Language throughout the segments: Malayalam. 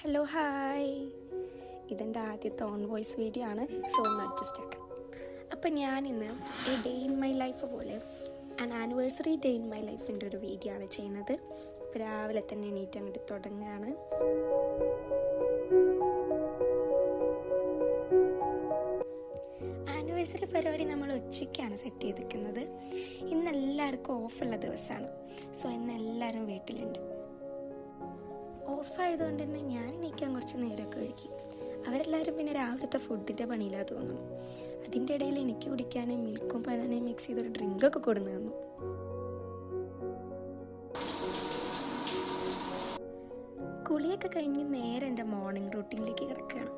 ഹലോ ഹായ് ഇതെന്റെ ആദ്യത്തെ ഓൺ വോയിസ് വീഡിയോ ആണ് സോ ഒന്ന് അഡ്ജസ്റ്റ് ആക്കാം അപ്പം ഞാനിന്ന് ഈ ഡേ ഇൻ മൈ ലൈഫ് പോലെ an anniversary day in my ലൈഫിന്റെ ഒരു വീഡിയോ ആണ് ചെയ്യുന്നത്. രാവിലെ തന്നെ എണീറ്റ് അങ്ങോട്ട് തുടങ്ങുകയാണ് ആനിവേഴ്സറി പരിപാടി നമ്മൾ ഉച്ചയ്ക്കാണ് സെറ്റ് ചെയ്തിരിക്കുന്നത്. ഇന്ന് എല്ലാവർക്കും ഓഫുള്ള ദിവസമാണ്. സോ ഇന്ന് എല്ലാവരും വീട്ടിലുണ്ട്. ഓഫായതുകൊണ്ട് തന്നെ ഞാൻ എണീക്കാൻ കുറച്ച് നേരമൊക്കെ ഒഴുകി. അവരെല്ലാവരും പിന്നെ രാവിലത്തെ ഫുഡിന്റെ പണിയിലാ തോന്നുന്നു. അതിന്റെ ഇടയിൽ എനിക്ക് കുടിക്കാൻ മിൽക്കും ബനാനയും മിക്സ് ചെയ്തൊരു ഡ്രിങ്കൊക്കെ കൊടുന്നു തന്നു. കുളിയൊക്കെ കഴിഞ്ഞ് നേരെ എന്റെ മോർണിംഗ് റൂട്ടീനിലേക്ക് കിടക്കുകയാണ്.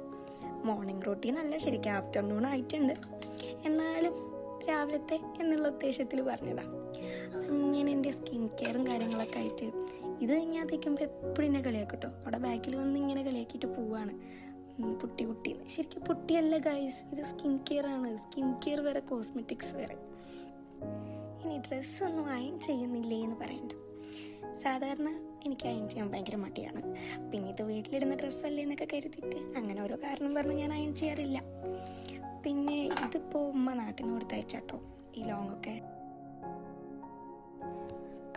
മോർണിംഗ് റൂട്ടീൻ അല്ല ശരിക്കും ആഫ്റ്റർനൂൺ ആയിട്ടുണ്ട്. എന്നാലും രാവിലത്തെ എന്നുള്ള ഉദ്ദേശത്തിൽ പറഞ്ഞതാണ് അങ്ങനെ എന്റെ സ്കിൻ കെയറും കാര്യങ്ങളൊക്കെ ആയിട്ട് ഇത് ഞാൻ തേക്കുമ്പോൾ എപ്പോഴും എന്നെ കളിയാക്കട്ടോ അവിടെ ബാക്കിൽ വന്ന് ഇങ്ങനെ കളിയാക്കിയിട്ട് പോവാണ്. പുട്ടി കുട്ടി. ശരിക്കും പുട്ടിയല്ല ഗൈസ് ഇത് സ്കിൻ കെയർ ആണ്. സ്കിൻ കെയർ വരെ കോസ്മെറ്റിക്സ് വരെ ഇനി ഡ്രസ്സൊന്നും അയൺ ചെയ്യുന്നില്ലേ എന്ന് പറയണ്ട. സാധാരണ എനിക്ക് അയൺ ചെയ്യാൻ ഭയങ്കര മടിയാണ്. പിന്നെ ഇത് വീട്ടിലിടുന്ന ഡ്രസ്സല്ലേ എന്നൊക്കെ കരുതിയിട്ട് അങ്ങനെ ഓരോ കാരണം പറഞ്ഞ് ഞാൻ അയൺ ചെയ്യാറില്ല. പിന്നെ ഇതിപ്പോൾ ഉമ്മ നാട്ടിൽ നിന്ന് കൊടുത്തയച്ചാട്ടോ ഈ ലോങ്ങൊക്കെ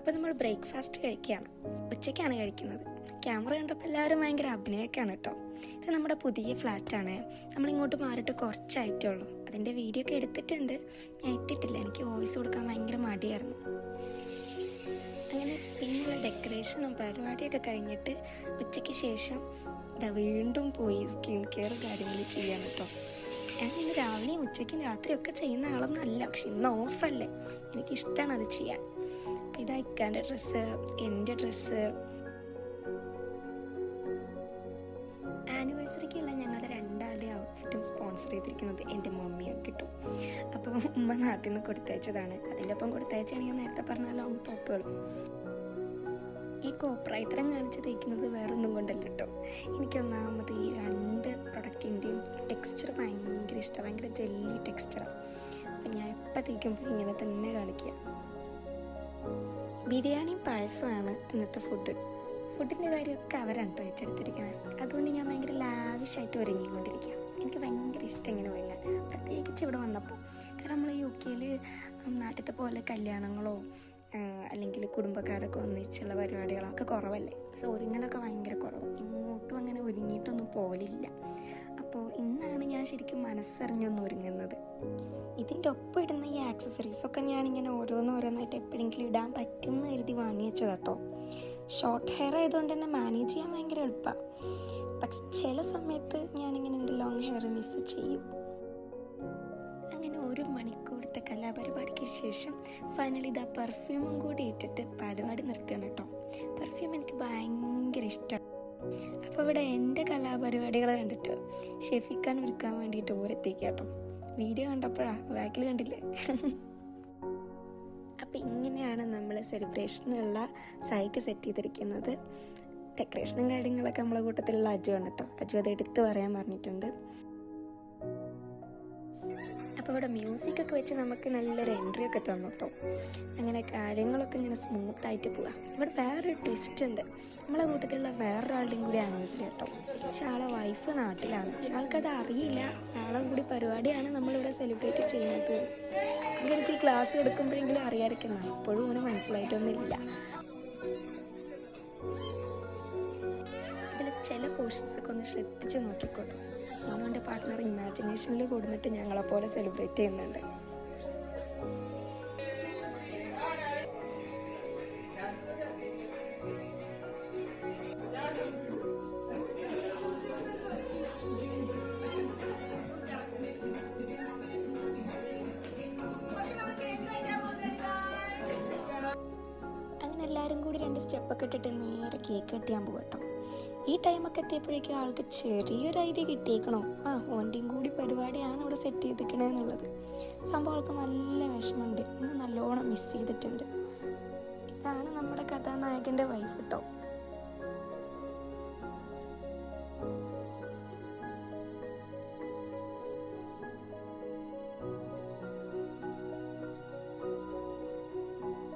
അപ്പോൾ നമ്മൾ ബ്രേക്ക്ഫാസ്റ്റ് കഴിക്കുകയാണ്. ഉച്ചയ്ക്കാണ് കഴിക്കുന്നത്. ക്യാമറ കണ്ടപ്പോൾ എല്ലാവരും ഭയങ്കര അഭിനയമൊക്കെയാണ് കേട്ടോ ഇത് നമ്മുടെ പുതിയ ഫ്ലാറ്റാണ്. നമ്മളിങ്ങോട്ട് മാറിയിട്ട് കുറച്ചായിട്ടേ ഉള്ളൂ അതിന്റെ വീഡിയോ ഒക്കെ എടുത്തിട്ടുണ്ട്. ഞാൻ ഇട്ടിട്ടില്ല. എനിക്ക് വോയിസ് കൊടുക്കാൻ ഭയങ്കര മടിയായിരുന്നു. അങ്ങനെ പിന്നെയുള്ള ഡെക്കറേഷനും പരിപാടിയൊക്കെ കഴിഞ്ഞിട്ട് ഉച്ചയ്ക്ക് ശേഷം ഇതാ വീണ്ടും പോയി സ്കിൻ കെയർ കാര്യങ്ങൾ ചെയ്യാൻ കേട്ടോ ഞാൻ ഇന്ന് രാവിലെയും ഉച്ചയ്ക്കും രാത്രിയൊക്കെ ചെയ്യുന്ന ആളൊന്നല്ല പക്ഷെ ഇന്ന് ഓഫല്ലേ. എനിക്കിഷ്ടമാണ് അത് ചെയ്യാൻ. ഇതാ അയക്കാന്റെ ഡ്രസ്സ് എന്റെ ഡ്രസ്സ്. ആനിവേഴ്സറിക്കുള്ള ഞങ്ങളുടെ രണ്ടാളുടെ ഔട്ട്ഫിറ്റും സ്പോൺസർ ചെയ്തിരിക്കുന്നത് എന്റെ മമ്മിയും കിട്ടും. അപ്പോൾ ഉമ്മ നാട്ടിൽ നിന്ന് കൊടുത്തയച്ചതാണ്. അതിന്റെ ഒപ്പം കൊടുത്തയച്ചാണ് ഞാൻ നേരത്തെ പറഞ്ഞ ലോങ് ടോപ്പുകളും ഈ കോപ്രായിത്തരം കാണിച്ച് തയ്ക്കുന്നത് വേറൊന്നും കൊണ്ടല്ല കേട്ടോ. എനിക്ക് ഒന്നാമത് ഈ രണ്ട് പ്രൊഡക്റ്റിന്റെയും ടെക്സ്ചർ ഭയങ്കര ഇഷ്ടമാണ് ഭയങ്കര ജെല്ലി ടെക്സ്ചറാണ് അപ്പം ഞാൻ എപ്പോൾ തയ്ക്കുമ്പോൾ ഇങ്ങനെ തന്നെ കാണിക്കുക ബിരിയാണിയും പായസമാണ് ഇന്നത്തെ ഫുഡ് ഫുഡിന്റെ കാര്യമൊക്കെ അവരാണ് കേട്ടോ ഏറ്റെടുത്തിരിക്കുന്നത്. അതുകൊണ്ട് ഞാൻ ഭയങ്കര ലാവിഷായിട്ട് ഒരുങ്ങിക്കൊണ്ടിരിക്കുക എനിക്ക് ഭയങ്കര ഇഷ്ടം ഇങ്ങനെ ഒരുങ്ങാൻ. പ്രത്യേകിച്ച് ഇവിടെ വന്നപ്പോൾ. കാരണം നമ്മൾ യു കെയിൽ നാട്ടിലത്തെ പോലെ കല്യാണങ്ങളോ അല്ലെങ്കിൽ കുടുംബക്കാരൊക്കെ ഒന്നിച്ചുള്ള പരിപാടികളൊക്കെ കുറവല്ലേ? സോ ഒരുങ്ങലൊക്കെ ഭയങ്കര കുറവ്. ഇങ്ങോട്ടും അങ്ങനെ ഒരുങ്ങിയിട്ടൊന്നും പോലില്ല. അപ്പോൾ ഇന്നാണ് ഞാൻ ശരിക്കും മനസ്സറിഞ്ഞൊന്ന് ഒരുങ്ങുന്നത്. ഇതിന്റെ ഒപ്പം ഇടുന്ന ഈ ആക്സസറീസൊക്കെ ഞാനിങ്ങനെ ഓരോന്നോരോന്നായിട്ട് എപ്പോഴെങ്കിലും ഇടാൻ പറ്റും എന്ന് കരുതി വാങ്ങി വെച്ചതാട്ടോ. ഷോർട്ട് ഹെയർ ആയതുകൊണ്ട് തന്നെ മാനേജ് ചെയ്യാൻ ഭയങ്കര എളുപ്പമാണ് പക്ഷെ ചില സമയത്ത് ഞാനിങ്ങനെ എന്റെ ലോങ് ഹെയർ മിസ് ചെയ്യും. അങ്ങനെ ഒരു മണിക്കൂറത്തെ കലാപരിപാടിക്ക് ശേഷം ഫൈനലി ഇതാ പെർഫ്യൂമും കൂടി ഇട്ടിട്ട് പരിപാടി നിർത്തുകയാണ് കേട്ടോ. പെർഫ്യൂം എനിക്ക് ഭയങ്കര ഇഷ്ടമാണ് അപ്പോൾ ഇവിടെ എന്റെ കലാപരിപാടികൾ കണ്ടിട്ട് ഷെഫിക്കാൻ ഒരുക്കാൻ വേണ്ടിയിട്ട് ഓരത്തേക്ക് കേട്ടോ. വീഡിയോ കണ്ടപ്പോഴാ ബാക്കിൽ കണ്ടില്ലേ? അപ്പം ഇങ്ങനെയാണ് നമ്മൾ സെലിബ്രേഷനുള്ള സൈറ്റ് സെറ്റ് ചെയ്തിരിക്കുന്നത്. ഡെക്കറേഷനും കാര്യങ്ങളൊക്കെ നമ്മളെ കൂട്ടത്തിലുള്ള അജു ആണ് കേട്ടോ. അജു അത് എടുത്ത് പറയാൻ പറഞ്ഞിട്ടുണ്ട്. അപ്പോൾ ഇവിടെ മ്യൂസിക് ഒക്കെ വെച്ച് നമുക്ക് നല്ലൊരു എൻട്രി ഒക്കെ തന്നു കേട്ടോ അങ്ങനെ കാര്യങ്ങളൊക്കെ ഇങ്ങനെ സ്മൂത്തായിട്ട് പോവാം. ഇവിടെ വേറൊരു ട്വിസ്റ്റ് ഉണ്ട്. നമ്മളെ കൂട്ടത്തിലുള്ള വേറൊരാളുടെയും കൂടി ആനിവേഴ്സറി കേട്ടോ പക്ഷെ ആളെ വൈഫ് നാട്ടിലാണ്. പക്ഷെ ആൾക്കത് അറിയില്ല. ആളെ കൂടി പരിപാടിയാണ് നമ്മളിവിടെ സെലിബ്രേറ്റ് ചെയ്യുന്നത്. അങ്ങനെ ഈ ക്ലാസ് എടുക്കുമ്പോഴെങ്കിലും അറിയാതിരിക്കുന്ന ഇപ്പോഴും അവന് മനസ്സിലായിട്ടൊന്നുമില്ല. ചില പോർഷൻസൊക്കെ ഒന്ന് ശ്രദ്ധിച്ച് നോക്കിക്കോട്ടോ. അവനും എന്റെ പാർട്ട്ണർ ഇമാജിനേഷനിൽ ഞങ്ങളെ ഞങ്ങളെപ്പോലെ സെലിബ്രേറ്റ് ചെയ്യുന്നുണ്ട്. അങ്ങനെ എല്ലാവരും കൂടി രണ്ട് സ്റ്റെപ്പൊക്കെ ഇട്ടിട്ട് നേരെ കേക്ക് കെട്ടിയാൻ പോകട്ടോ ഈ ടൈമൊക്കെ എത്തിയപ്പോഴേക്കും ആൾക്ക് ചെറിയൊരു ഐഡിയ കിട്ടിയേക്കണോ? ആ ഓന്റെയും കൂടി പരിപാടിയാണ് ഇവിടെ സെറ്റ് ചെയ്തിരിക്കണേ എന്നുള്ളത്. സംഭവം ആൾക്ക് നല്ല വിഷമമുണ്ട്. ഇന്ന് നല്ലോണം മിസ് ചെയ്തിട്ടുണ്ട്. ഇതാണ് നമ്മുടെ കഥാനായകന്റെ വൈഫ് കേട്ടോ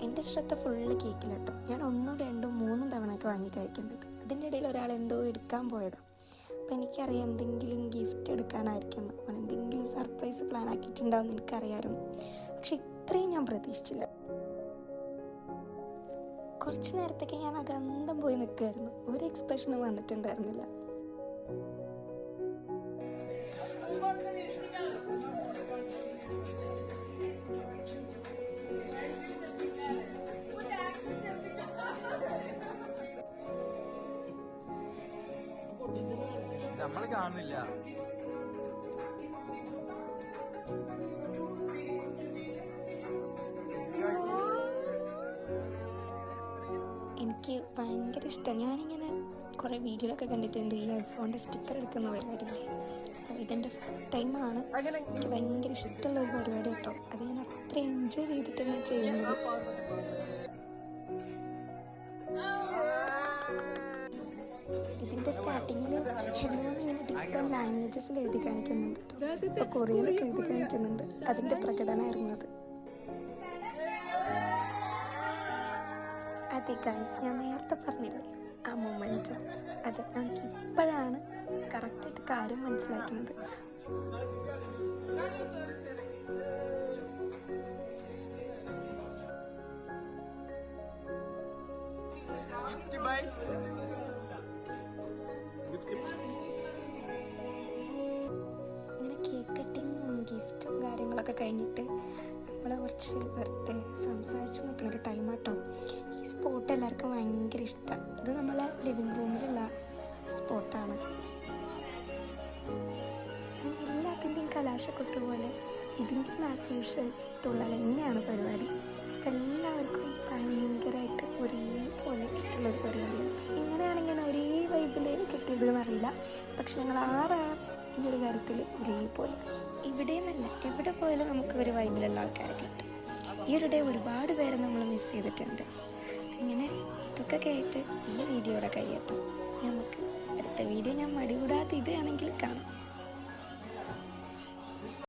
എന്റെ ശ്രദ്ധ ഫുള്ള് കേക്കിലാട്ടോ. ഞാൻ ഒന്നും രണ്ടും മൂന്നും തവണ ഒക്കെ വാങ്ങി കഴിക്കുന്നുണ്ട്. അതിന്റെ ഇടയിൽ ഒരാൾ എന്തോ എടുക്കാൻ പോയതാണ് അപ്പം എനിക്കറിയാം എന്തെങ്കിലും ഗിഫ്റ്റ് എടുക്കാനായിരിക്കും. അവൻ എന്തെങ്കിലും സർപ്രൈസ് പ്ലാൻ ആക്കിയിട്ടുണ്ടാവും എനിക്കറിയാമായിരുന്നു. പക്ഷെ ഇത്രയും ഞാൻ പ്രതീക്ഷിച്ചില്ല. കുറച്ച് നേരത്തേക്ക് ഞാൻ അകന്തം പോയി നിൽക്കുമായിരുന്നു ഒരു എക്സ്പ്രഷനും വന്നിട്ടുണ്ടായിരുന്നില്ല. നമ്മൾ കാണുന്നില്ല. എനിക്ക് ഭയങ്കര ഇഷ്ടം. ഞാനിങ്ങനെ കുറേ വീഡിയോയിലൊക്കെ കണ്ടിട്ടുണ്ട് ഈ ഐഫോണിന്റെ സ്റ്റിക്കർ എടുക്കുന്ന പരിപാടിയില്ലേ അപ്പോൾ ഇതെന്റെ ഫസ്റ്റ് ടൈമാണ് എനിക്ക് ഭയങ്കര ഇഷ്ടമുള്ള ഒരു പരിപാടി കേട്ടോ. അത് ഞാൻ അത്ര എൻജോയ് ചെയ്തിട്ടാണ് ചെയ്യുന്നത്. ഇതിന്റെ സ്റ്റാർട്ടിങ്ങിൽ ഹെലോ എന്നിങ്ങനെ ഡിഫറെന്റ് ലാംഗ്വേജസിൽ എഴുതി കാണിക്കുന്നുണ്ട് അപ്പോൾ കൊറിയനൊക്കെ എഴുതി കാണിക്കുന്നുണ്ട്. അതിന്റെ പ്രകടനമായിരുന്നു അത്. അതെ ഗൈസ് ഞാൻ നേരത്തെ പറഞ്ഞില്ലേ ആ മൊമെന്റ് അത് നമുക്ക് ഇപ്പോഴാണ് കറക്റ്റായിട്ട് കാര്യം മനസ്സിലാക്കുന്നത്. ഗിഫ്റ്റ് ബൈ കാര്യങ്ങളൊക്കെ കഴിഞ്ഞിട്ട് നമ്മൾ കുറച്ച് വെറുതെ സംസാരിച്ച് നിൽക്കുന്ന ഒരു ടൈം ആട്ടോ. ഈ സ്പോട്ട് എല്ലാവർക്കും ഭയങ്കര ഇഷ്ടമാണ് ഇത് നമ്മളെ ലിവിങ് റൂമിലുള്ള സ്പോട്ടാണ് എല്ലാത്തിന്റെയും കലാശക്കൊട്ട് പോലെ ഇതിന്റെ ആസ് തുള്ളൽ തന്നെയാണ് പരിപാടി. എല്ലാവർക്കും ഭയങ്കരമായിട്ട് ഒരേപോലെ ഇഷ്ടമുള്ള ഒരു പരിപാടിയാണ്. എങ്ങനെയാണെങ്കിൽ ഒരേ വൈബിൽ കിട്ടിയത് എന്നറിയില്ല പക്ഷെ ഞങ്ങൾ ആറാണ് ഈ ഒരു കാര്യത്തിൽ ഒരേപോലെ ഇവിടെ നിന്നല്ല എവിടെ പോയാലും നമുക്ക് ഒരു വൈബിലുള്ള ആൾക്കാരെ കിട്ടും. ഈ ഒരു ഡേ ഒരുപാട് പേരെ നമ്മൾ മിസ് ചെയ്തിട്ടുണ്ട്. അങ്ങനെ ഇതൊക്കെ കേട്ട് ഈ വീഡിയോയുടെ കഴിയട്ടെ. നമുക്ക് അടുത്ത വീഡിയോ ഞാൻ മടികൂടാതെ ഇടുകയാണെങ്കിൽ കാണാം.